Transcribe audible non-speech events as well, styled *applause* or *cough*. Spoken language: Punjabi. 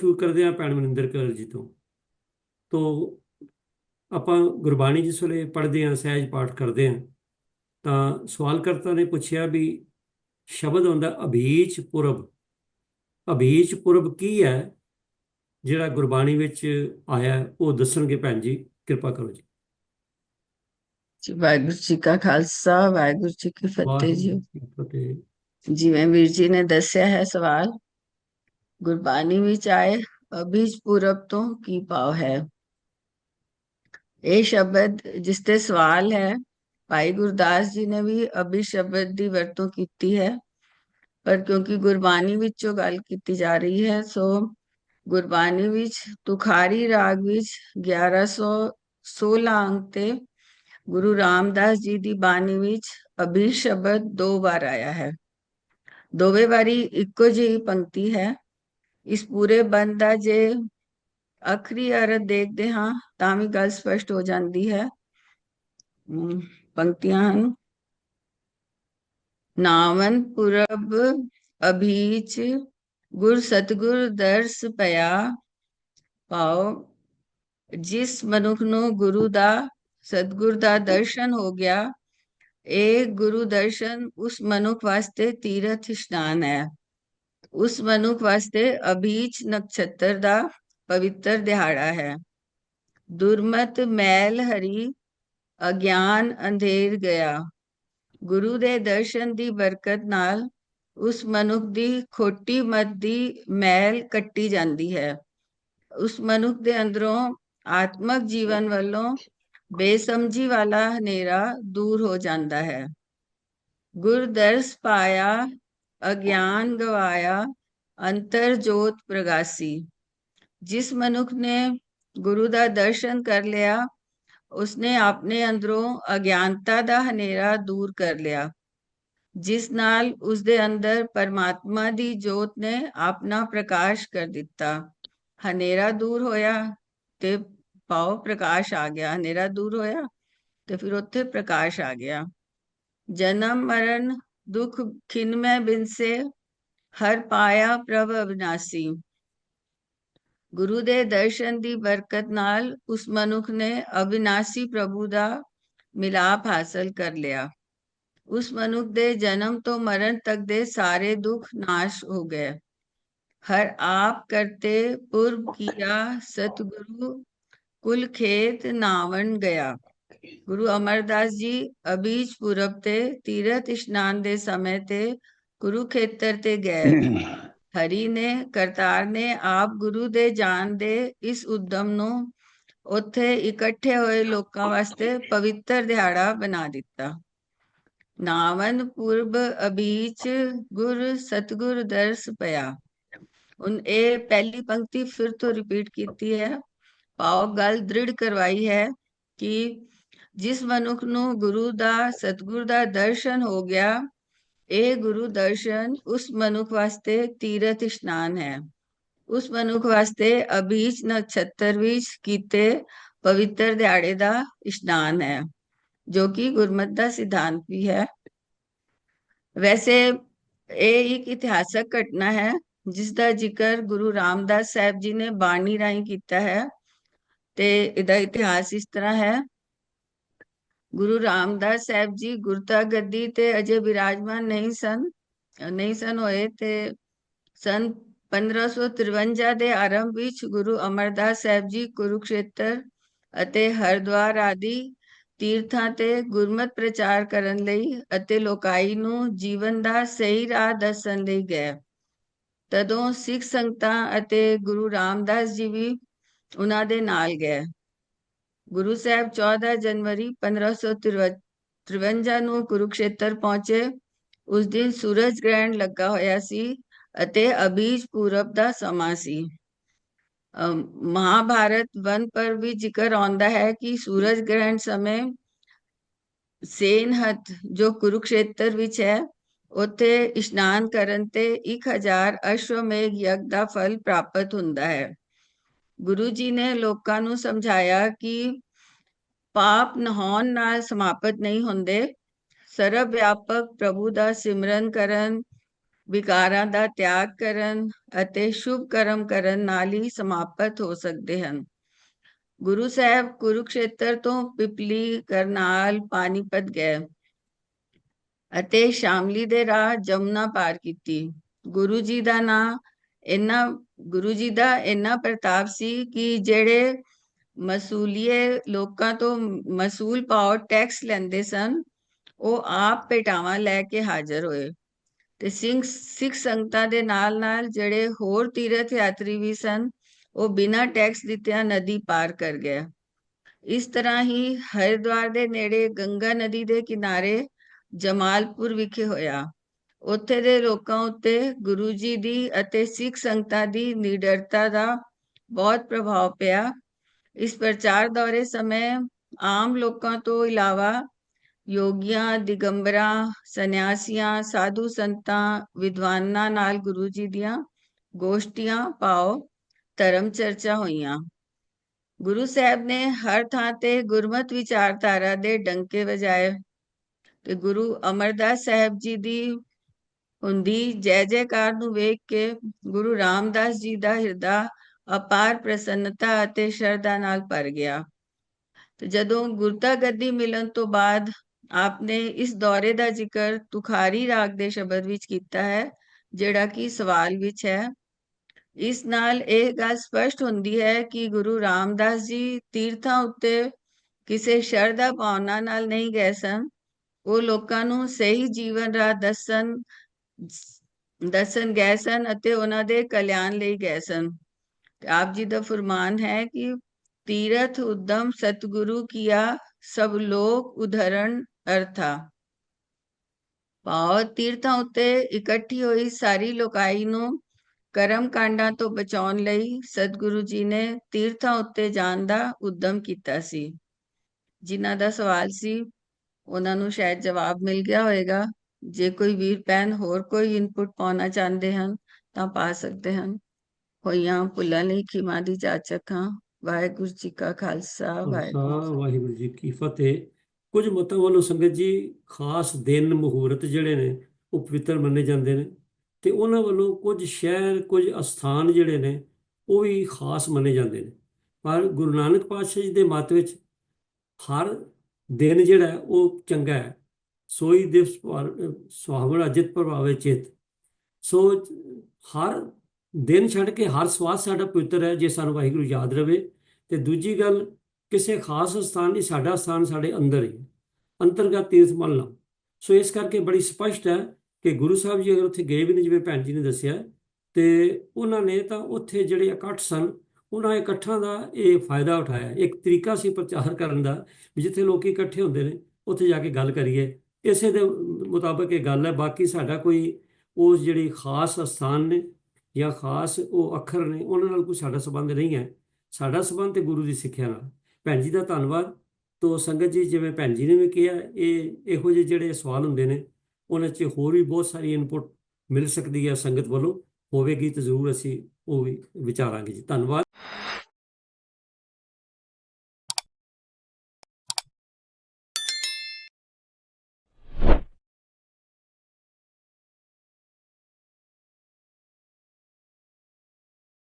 ਸ਼ੁਰੂ ਕਰਦੇ ਹਾਂ ਭੈਣ ਮਨਿੰਦਰ ਕੌਰ ਜੀ ਤੋਂ। ਤੋਂ ਆਪਾਂ ਗੁਰਬਾਣੀ ਜਿਸ ਵੇਲੇ ਪੜ੍ਹਦੇ ਹਾਂ ਸਹਿਜ ਪਾਠ ਕਰਦੇ ਹਾਂ ਤਾਂ ਸਵਾਲਕਰਤਾ ਨੇ ਪੁੱਛਿਆ ਵੀ ਸ਼ਬਦ ਹੁੰਦਾ ਅਭੀਚ ਪੁਰਬ। ਅਭੀਚ ਪੁਰਬ ਕੀ ਹੈ? ਜਿਹੜਾ ਗੁਰਬਾਣੀ ਵਿੱਚ ਆਇਆ ਉਹ ਦੱਸਣਗੇ ਭੈਣ ਜੀ ਕਿਰਪਾ ਕਰੋ ਜੀ। ਜੀ ਵਾਹਿਗੁਰੂ ਜੀ ਕਾ ਖਾਲਸਾ ਵਾਹਿਗੁਰੂ ਜੀ ਕੀ ਫਤਿਹ ਜੀ। ਜਿਵੇਂ ਵੀਰ ਜੀ ਨੇ ਦੱਸਿਆ ਹੈ ਸਵਾਲ ਗੁਰਬਾਣੀ ਵਿੱਚ ਆਏ ਅਭੀਜ ਪੂਰਬ ਤੋਂ ਕੀ ਭਾਵ ਹੈ? ਇਹ ਸ਼ਬਦ ਜਿਸ ਤੇ ਸਵਾਲ ਹੈ, ਭਾਈ ਗੁਰਦਾਸ ਜੀ ਨੇ ਵੀ ਅਭੀ ਸ਼ਬਦ ਦੀ ਵਰਤੋਂ ਕੀਤੀ ਹੈ, ਪਰ ਕਿਉਂਕਿ ਗੁਰਬਾਣੀ ਵਿੱਚੋਂ ਗੱਲ ਕੀਤੀ ਜਾ ਰਹੀ ਹੈ, ਸੋ ਗੁਰਬਾਣੀ ਵਿੱਚ ਤੁਖਾਰੀ ਰਾਗ ਵਿੱਚ 1116 ਅੰਕ ਤੇ ਗੁਰੂ ਰਾਮਦਾਸ ਜੀ ਦੀ ਬਾਣੀ ਵਿੱਚ ਅਭੀ ਸ਼ਬਦ ਦੋ ਵਾਰ ਆਇਆ ਹੈ। ਦੋਵੇਂ ਵਾਰੀ ਇੱਕੋ ਜਿਹੀ ਪੰਕਤੀ ਹੈ ਇਸ ਪੂਰੇ ਬੰਦ ਦਾ ਜੇ ਆਖਰੀ ਅਰਥ ਦੇਖਦੇ ਹਾਂ, ਤਾਂ ਵੀ ਗੱਲ ਸਪਸ਼ਟ ਹੋ ਜਾਂਦੀ ਹੈ। ਪੰਕਤੀਆਂ ਹਨ। ਨਾਵਨ, ਪੁਰਬ, ਅਭੀਚ, ਗੁਰ ਸਤਗੁਰ, ਦਰਸ ਪਿਆ ਪਾਓ ਜਿਸ ਮਨੁੱਖ ਨੂੰ ਗੁਰੂ ਦਾ, ਸਤਗੁਰ ਦਾ ਦਰਸ਼ਨ ਹੋ ਗਿਆ, ਇਹ ਗੁਰੂ ਦਰਸ਼ਨ ਉਸ ਮਨੁੱਖ ਵਾਸਤੇ ਤੀਰਥ ਇਸ਼ਨਾਨ ਹੈ। ਉਸ ਮਨੁੱਖ ਵਾਸਤੇ ਅਭੀਚ ਨਕਸ਼ਤਰ ਦਾ ਪਵਿੱਤਰ ਦਿਹਾੜਾ ਹੈ। ਦੁਰਮਤ ਮੈਲ ਹਰੀ ਅਗਿਆਨ ਅੰਧੇਰ ਗਿਆ। ਗੁਰੂ ਦੇ ਦਰਸ਼ਨ ਦੀ ਬਰਕਤ ਨਾਲ ਉਸ ਮਨੁੱਖ ਦੀ ਖੋਟੀ ਮਤ ਦੀ ਮੈਲ ਕੱਟੀ ਜਾਂਦੀ ਹੈ। ਉਸ ਮਨੁੱਖ ਦੇ ਅੰਦਰੋਂ ਆਤਮਕ ਜੀਵਨ ਵੱਲੋਂ ਬੇਸਮਝੀ ਵਾਲਾ ਹਨੇਰਾ ਦੂਰ ਹੋ ਜਾਂਦਾ ਹੈ। ਗੁਰਦਰਸ ਪਾਇਆ ਅਗਿਆਨ ਗਵਾਇਆ, ਅੰਤਰ ਜੋਤ ਪ੍ਰਗਾਸੀ। ਜਿਸ ਮਨੁੱਖ ਨੇ ਗੁਰੂ ਦਾ ਦਰਸ਼ਨ ਕਰ ਲਿਆ, ਉਸਨੇ ਆਪਣੇ ਅੰਦਰੋਂ ਅਗਿਆਨਤਾ ਦਾ ਹਨੇਰਾ ਦੂਰ ਕਰ ਲਿਆ। ਜਿਸ ਨਾਲ ਉਸ ਦੇ ਅੰਦਰ ਪਰਮਾਤਮਾ ਦੀ ਜੋਤ ਨੇ ਆਪਣਾ ਪ੍ਰਕਾਸ਼ ਕਰ ਦਿੱਤਾ। ਹਨੇਰਾ ਦੂਰ ਹੋਇਆ ਤੇ ਪਾਓ ਪ੍ਰਕਾਸ਼ ਆ ਗਿਆ। ਹਨੇਰਾ ਦੂਰ ਹੋਇਆ ਤੇ ਫਿਰ ਉੱਥੇ ਪ੍ਰਕਾਸ਼ ਆ ਗਿਆ। ਜਨਮ ਮਰਨ ਦੁਖ ਖਿਨਮੈ ਬਿਨਸੇ ਹਰ ਪਾਇਆ ਪ੍ਰਭ ਅਬਿਨਾਸੀ ਗੁਰੂ ਦੇ ਦਰਸ਼ਨ ਦੀ ਬਰਕਤ ਨਾਲ ਉਸ ਮਨੁੱਖ ਨੇ ਅਬਿਨਾਸੀ ਪ੍ਰਭੂ ਦਾ ਮਿਲਾਪ ਹਾਸਲ ਕਰ ਲਿਆ ਉਸ ਮਨੁੱਖ ਦੇ ਜਨਮ ਤੋਂ ਮਰਨ ਤੱਕ ਦੇ ਸਾਰੇ ਦੁੱਖ ਨਾਸ਼ ਹੋ ਗਏ ਹਰ ਆਪ ਕਰਤੇ ਪੁਰਬ ਕੀਆ ਸਤਿਗੁਰੂ ਕੁਲ ਖੇਤ ਨਾਵਣ ਗਿਆ ਗੁਰੂ ਅਮਰਦਾਸ ਜੀ ਅਬੀਜ ਪੁਰਬ ਤੇ ਤੀਰਥ ਇਸ਼ਨਾਨ ਦੇ ਸਮੇਂ ਤੇ ਕੁਰੂਖੇਤਰ ਤੇ ਗਏ। *coughs* ਹਰੀ ਨੇ ਕਰਤਾਰ ਨੇ ਆਪ ਗੁਰੂ ਦੇ ਜਾਣ ਦੇ ਇਸ ਉਦਮ ਨੂੰ ਉੱਥੇ ਇਕੱਠੇ ਹੋਏ ਲੋਕਾਂ ਵਾਸਤੇ ਪਵਿੱਤਰ ਦਿਹਾੜਾ ਬਣਾ ਦਿੱਤਾ। ਨਾਵਨ ਪੁਰਬ ਅਬੀਚ ਗੁਰ ਸਤਗੁਰ ਦਰਸ ਪਿਆ। ਹੁਣ ਇਹ ਪਹਿਲੀ ਪੰਕਤੀ ਫਿਰ ਤੋਂ ਰਿਪੀਟ ਕੀਤੀ ਹੈ। ਪਾਓ ਗੱਲ ਦ੍ਰਿੜ ਕਰਵਾਈ ਹੈ ਕਿ ਜਿਸ ਮਨੁੱਖ ਨੂੰ ਗੁਰੂ ਦਾ ਸਤਗੁਰ ਦਾ ਦਰਸ਼ਨ ਹੋ ਗਿਆ, ਇਹ ਗੁਰੂ ਦਰਸ਼ਨ ਉਸ ਮਨੁੱਖ ਵਾਸਤੇ ਤੀਰਥ ਇਸ਼ਨਾਨ ਹੈ। ਉਸ ਮਨੁੱਖ ਵਾਸਤੇ ਅਬੀਜ ਨਛੱਤਰ ਵਿੱਚ ਕੀਤੇ ਪਵਿੱਤਰ ਦਿਹਾੜੇ ਦਾ ਇਸ਼ਨਾਨ ਹੈ, ਜੋ ਕਿ ਗੁਰਮਤ ਦਾ ਸਿਧਾਂਤ ਵੀ ਹੈ। ਵੈਸੇ ਇਹ ਇੱਕ ਇਤਿਹਾਸਕ ਘਟਨਾ ਹੈ, ਜਿਸ ਦਾ ਜ਼ਿਕਰ ਗੁਰੂ ਰਾਮਦਾਸ ਸਾਹਿਬ ਜੀ ਨੇ ਬਾਣੀ ਰਾਹੀਂ ਕੀਤਾ ਹੈ, ਤੇ ਇਹਦਾ ਇਤਿਹਾਸ ਇਸ ਤਰ੍ਹਾਂ ਹੈ ਗੁਰੂ ਰਾਮਦਾਸ ਸਾਹਿਬ ਜੀ ਗੁਰਤਾ ਗੱਦੀ ਤੇ ਅਜੇ ਵਿਰਾਜਮਾਨ ਨਹੀਂ ਸਨ ਨਹੀਂ ਸਨ ਹੋਏ ਤੇ ਸਨ 1553 ਦੇ ਆਰੰਭ ਵਿੱਚ ਗੁਰੂ ਅਮਰਦਾਸ ਸਾਹਿਬ ਜੀ ਕੁਰੂਕਸ਼ੇਤਰ ਅਤੇ ਹਰਿਦੁਆਰ ਆਦਿ ਤੀਰਥਾਂ ਤੇ ਗੁਰਮਤ ਪ੍ਰਚਾਰ ਕਰਨ ਲਈ ਅਤੇ ਲੋਕਾਈ ਨੂੰ ਜੀਵਨ ਦਾ ਸਹੀ ਰਾਹ ਦੱਸਣ ਲਈ ਗਏ। ਤਦੋਂ ਸਿੱਖ ਸੰਗਤਾਂ ਅਤੇ ਗੁਰੂ ਰਾਮਦਾਸ ਜੀ ਵੀ ਉਹਨਾਂ ਦੇ ਨਾਲ ਗਏ। ਗੁਰੂ ਸਾਹਿਬ 14 ਜਨਵਰੀ 1553 ਨੂੰ ਕੁਰੂਕਸ਼ੇਤਰ ਪਹੁੰਚੇ ਉਸ ਦਿਨ ਸੂਰਜ ਗ੍ਰਹਿਣ ਲੱਗਾ ਹੋਇਆ ਸੀ ਅਤੇ ਅਬੀਜ ਪੂਰਬ ਦਾ ਸਮਾਂ ਸੀ ਮਹਾਭਾਰਤ ਵਨ ਪਰ ਵੀ ਜ਼ਿਕਰ ਆਉਂਦਾ ਹੈ ਕਿ ਸੂਰਜ ਗ੍ਰਹਿਣ ਸਮੇਂ ਸੇਨਹਤ ਜੋ ਕੁਰੂਕਸ਼ੇਤਰ ਵਿੱਚ ਹੈ ਉੱਥੇ ਇਸ਼ਨਾਨ ਕਰਨ ਤੇ 1000 ਅਸ਼ਵਮੇਘ ਯਗ ਦਾ ਫਲ ਪ੍ਰਾਪਤ ਹੁੰਦਾ ਹੈ ਗੁਰੂ ਜੀ ਨੇ ਲੋਕਾਂ ਨੂੰ ਸਮਝਾਇਆ ਕਿ ਪਾਪ ਨਹਾਉਣ ਨਾਲ ਸਮਾਪਤ ਨਹੀਂ ਹੁੰਦੇ। ਸਰਵ ਵਿਆਪਕ ਪ੍ਰਭੂ ਦਾ ਸਿਮਰਨ ਕਰਨ, ਵਿਕਾਰਾਂ ਦਾ ਤਿਆਗ ਕਰਨ ਅਤੇ ਸ਼ੁਭ ਕਰਮ ਕਰਨ ਨਾਲ ਹੀ ਸਮਾਪਤ ਹੋ ਸਕਦੇ ਹਨ। ਗੁਰੂ ਸਾਹਿਬ ਕੁਰੂਕਸ਼ੇਤਰ ਤੋਂ ਪਿਪਲੀ ਕਰਨਾਲ ਪਾਣੀਪਤ ਗਏ ਅਤੇ ਸ਼ਾਮਲੀ ਦੇ ਰਾਹ ਜਮਨਾ ਪਾਰ ਕੀਤੀ। ਗੁਰੂ ਜੀ ਦਾ ਨਾਂ ਇੰਨਾ ਗੁਰੂ ਜੀ ਦਾ ਇੰਨਾ ਪ੍ਰਤਾਪ ਸੀ ਕਿ ਜਿਹੜੇ ਮਸੂਲੀਏ ਲੋਕਾਂ ਤੋਂ ਮਸੂਲ ਪਾਓ ਟੈਕਸ ਲੈਂਦੇ ਸਨ, ਉਹ ਆਪ ਭੇਟਾਵਾਂ ਲੈ ਕੇ ਹਾਜ਼ਰ ਹੋਏ। ਤੇ ਸਿੰਘ, ਸਿੱਖ ਸੰਗਤਾਂ ਦੇ ਨਾਲ ਨਾਲ ਜਿਹੜੇ ਹੋਰ ਤੀਰਥ ਯਾਤਰੀ ਵੀ ਸਨ, ਉਹ ਬਿਨਾਂ ਟੈਕਸ ਦਿੱਤਿਆਂ ਨਦੀ ਪਾਰ ਕਰ ਗਏ। ਇਸ ਤਰ੍ਹਾਂ ਹੀ ਹਰਿਦੁਆਰ ਦੇ ਨੇੜੇ ਗੰਗਾ ਨਦੀ ਦੇ ਕਿਨਾਰੇ ਜਮਾਲਪੁਰ ਵਿਖੇ ਹੋਇਆ। ਉੱਥੇ ਦੇ ਲੋਕਾਂ ਉੱਤੇ ਗੁਰੂ ਜੀ ਦੀ ਅਤੇ ਸਿੱਖ ਸੰਗਤਾਂ ਦੀ ਨਿਡਰਤਾ ਦਾ ਬਹੁਤ ਪ੍ਰਭਾਵ ਪਿਆ। ਇਸ ਪ੍ਰਚਾਰ ਦੌਰੇ ਸਮੇਂ ਆਮ ਲੋਕਾਂ ਤੋਂ ਇਲਾਵਾ ਯੋਗੀਆਂ, ਦਿਗੰਬਰਾਂ, ਸੰਨਿਆਸੀਆਂ, ਸਾਧੂ ਸੰਤਾਂ, ਵਿਦਵਾਨਾਂ ਨਾਲ ਗੁਰੂ ਜੀ ਦੀਆਂ ਗੋਸ਼ਟੀਆਂ ਪਾਓ, ਧਰਮ ਚਰਚਾ ਹੋਈਆਂ। ਗੁਰੂ ਸਾਹਿਬ ਨੇ ਹਰ ਥਾਂ ਤੇ ਗੁਰਮਤ ਵਿਚਾਰਧਾਰਾ ਦੇ ਡੰਕੇ ਵਜਾਏ ਤੇ ਗੁਰੂ ਅਮਰਦਾਸ ਸਾਹਿਬ ਜੀ ਦੀ ਹੁੰਦੀ। ਜੈ ਜੈਕਾਰ ਨੂੰ ਵੇਖ ਕੇ ਗੁਰੂ ਰਾਮਦਾਸ ਜੀ ਦਾ ਹਿਰਦਾ ਅਪਾਰ ਪ੍ਰਸੰਨਤਾ ਅਤੇ ਸ਼ਰਧਾ ਨਾਲ ਭਰ ਗਿਆ। ਤੇ ਜਦੋਂ ਗੁਰਤਾ ਗੱਦੀ ਮਿਲਣ ਤੋਂ ਬਾਅਦ ਆਪਨੇ ਇਸ ਦੌਰੇ ਦਾ ਜ਼ਿਕਰ ਤੁਖਾਰੀ ਰਾਗ ਦੇ ਸ਼ਬਦ ਵਿੱਚ ਕੀਤਾ ਹੈ, ਜਿਹੜਾ ਕਿ ਸਵਾਲ ਵਿੱਚ ਹੈ। ਇਸ ਨਾਲ ਇਹ ਗੱਲ ਸਪਸ਼ਟ ਹੁੰਦੀ ਹੈ ਕਿ ਗੁਰੂ ਰਾਮਦਾਸ ਜੀ ਤੀਰਥਾਂ ਉੱਤੇ ਕਿਸੇ ਸ਼ਰਧਾ ਭਾਵਨਾ ਨਾਲ ਨਹੀਂ ਗਏ ਸਨ। ਉਹ ਲੋਕਾਂ ਨੂੰ ਸਹੀ ਜੀਵਨ ਰਾਹ ਦੱਸਣ ਦੱਸਣ ਗਏ ਸਨ ਅਤੇ ਉਹਨਾਂ ਦੇ ਕਲਿਆਣ ਲਈ ਗਏ ਸਨ। ਆਪ ਜੀ ਦਾ ਫਰਮਾਨ ਹੈ ਕਿ ਤੀਰਥ ਉਦਮ ਸਤਿਗੁਰੂ ਕੀਆ ਸਭ ਲੋਕ ਉਧਰਣ ਅਰਥਾ। ਭਾਵ ਤੀਰਥਾਂ ਉੱਤੇ ਇਕੱਠੀ ਹੋਈ ਸਾਰੀ ਲੋਕਾਈ ਨੂੰ ਕਰਮ ਕਾਂਡਾਂ ਤੋਂ ਬਚਾਉਣ ਲਈ ਸਤਿਗੁਰੂ ਜੀ ਨੇ ਤੀਰਥਾਂ ਉੱਤੇ ਜਾਣ ਦਾ ਉਦਮ ਕੀਤਾ ਸੀ। ਜਿਨ੍ਹਾਂ ਦਾ ਸਵਾਲ ਸੀ, ਉਹਨਾਂ ਨੂੰ ਸ਼ਾਇਦ ਜਵਾਬ ਮਿਲ ਗਿਆ ਹੋਵੇਗਾ ਜੇ ਕੋਈ ਵੀਰ ਭੈਣ ਹੋਰ ਕੋਈ ਇਨਪੁਟ ਪਾਉਣਾ ਚਾਹੁੰਦੇ ਹਨ ਤਾਂ ਪਾ ਸਕਦੇ ਹਨ। ਹੋਈਆਂ ਭੁੱਲਾਂ ਲਈ ਖਿਮਾ ਦੀ ਜਾਚਕ ਹਾਂ। ਵਾਹਿਗੁਰੂ ਜੀ ਕਾ ਖਾਲਸਾ ਵਾਹਿਗੁਰੂ ਜੀ ਕੀ ਫਤਿਹ। ਕੁਝ ਮਤਾਂ ਵੱਲੋਂ ਸੰਗਤ ਜੀ ਖਾਸ ਦਿਨ ਮੁਹੂਰਤ ਜਿਹੜੇ ਨੇ ਉਹ ਪਵਿੱਤਰ ਮੰਨੇ ਜਾਂਦੇ ਨੇ ਤੇ ਉਹਨਾਂ ਵੱਲੋਂ ਕੁਝ ਸ਼ਹਿਰ ਕੁਝ ਅਸਥਾਨ ਜਿਹੜੇ ਨੇ ਉਹ ਵੀ ਖਾਸ ਮੰਨੇ ਜਾਂਦੇ ਨੇ। ਪਰ ਗੁਰੂ ਨਾਨਕ ਪਾਤਸ਼ਾਹ ਜੀ ਦੇ ਮਤ ਵਿੱਚ ਹਰ ਦਿਨ ਜਿਹੜਾ ਉਹ ਚੰਗਾ ਹੈ। ਸੋਈ ਦਿਵਸ ਪਰ- ਸੁਹਾਵਣ ਅਜਿਤ ਪ੍ਰਭਾਵੇ ਚਿਤ। ਸੋ ਹਰ ਦਿਨ ਛੱਡ ਕੇ ਹਰ ਸਵਾਸ ਸਾਡਾ ਪਵਿੱਤਰ ਹੈ, ਜੇ ਸਾਨੂੰ ਵਾਹਿਗੁਰੂ ਯਾਦ ਰਵੇ। ਤੇ ਦੂਜੀ ਗੱਲ, ਕਿਸੇ ਖਾਸ ਸਥਾਨ ਨਹੀਂ, ਸਾਡਾ ਸਥਾਨ ਸਾਡੇ ਅੰਦਰ ਹੀ। ਹੈ। ਅੰਤਰਗਤ ਤੀਰਥ ਮੰਨ ਲਓ ਸੋ ਇਸ ਕਰਕੇ ਬੜੀ ਸਪਸ਼ਟ ਹੈ ਕਿ ਗੁਰੂ ਸਾਹਿਬ ਜੀ ਅਗਰ ਉੱਥੇ ਗਏ ਵੀ ਨਹੀਂ, ਜਿਵੇਂ ਭੈਣ ਜੀ ਨੇ ਦੱਸਿਆ, ਤੇ ਉਹਨਾਂ ਨੇ ਤਾਂ ਉੱਥੇ ਜਿਹੜੇ ਇਕੱਠ ਸਨ, ਉਹਨਾਂ ਇਕੱਠਾਂ ਦਾ ਇਹ ਫਾਇਦਾ ਉਠਾਇਆ। ਇੱਕ ਤਰੀਕਾ ਸੀ ਪ੍ਰਚਾਰ ਕਰਨ ਦਾ, ਵੀ ਜਿੱਥੇ ਲੋਕੀ ਇਕੱਠੇ ਹੁੰਦੇ ਨੇ, ਉੱਥੇ ਜਾ ਕੇ ਗੱਲ ਕਰੀਏ। ਇਸੇ ਦੇ ਮੁਤਾਬਕ ਇਹ ਗੱਲ ਹੈ, ਬਾਕੀ ਸਾਡਾ ਕੋਈ ਉਸ ਜਿਹੜੀ ਖਾਸ ਸਥਾਨ ਨੇ ਜਾਂ ਖਾਸ ਉਹ ਅੱਖਰ ਨੇ, ਉਹਨਾਂ ਨਾਲ ਕੋਈ ਸਾਡਾ ਸੰਬੰਧ ਨਹੀਂ ਹੈ। ਸਾਡਾ ਸੰਬੰਧ ਤੇ ਗੁਰੂ ਦੀ ਸਿੱਖਿਆ ਨਾਲ। ਭੈਣ ਜੀ ਦਾ ਧੰਨਵਾਦ। ਤੋਂ ਸੰਗਤ ਜੀ, ਜਿਵੇਂ ਭੈਣ ਜੀ ਨੇ ਵੀ ਕਿਹਾ, ਇਹ ਇਹੋ ਜਿਹੇ ਜਿਹੜੇ ਸਵਾਲ ਹੁੰਦੇ ਨੇ, ਉਹਨਾਂ 'ਚ ਹੋਰ ਵੀ ਬਹੁਤ ਸਾਰੀ ਇਨਪੁਟ ਮਿਲ ਸਕਦੀ ਹੈ ਸੰਗਤ ਵੱਲੋਂ। ਹੋਵੇਗੀ ਤਾਂ ਜ਼ਰੂਰ ਅਸੀਂ ਉਹ ਵੀ ਵਿਚਾਰਾਂਗੇ ਜੀ। ਧੰਨਵਾਦ।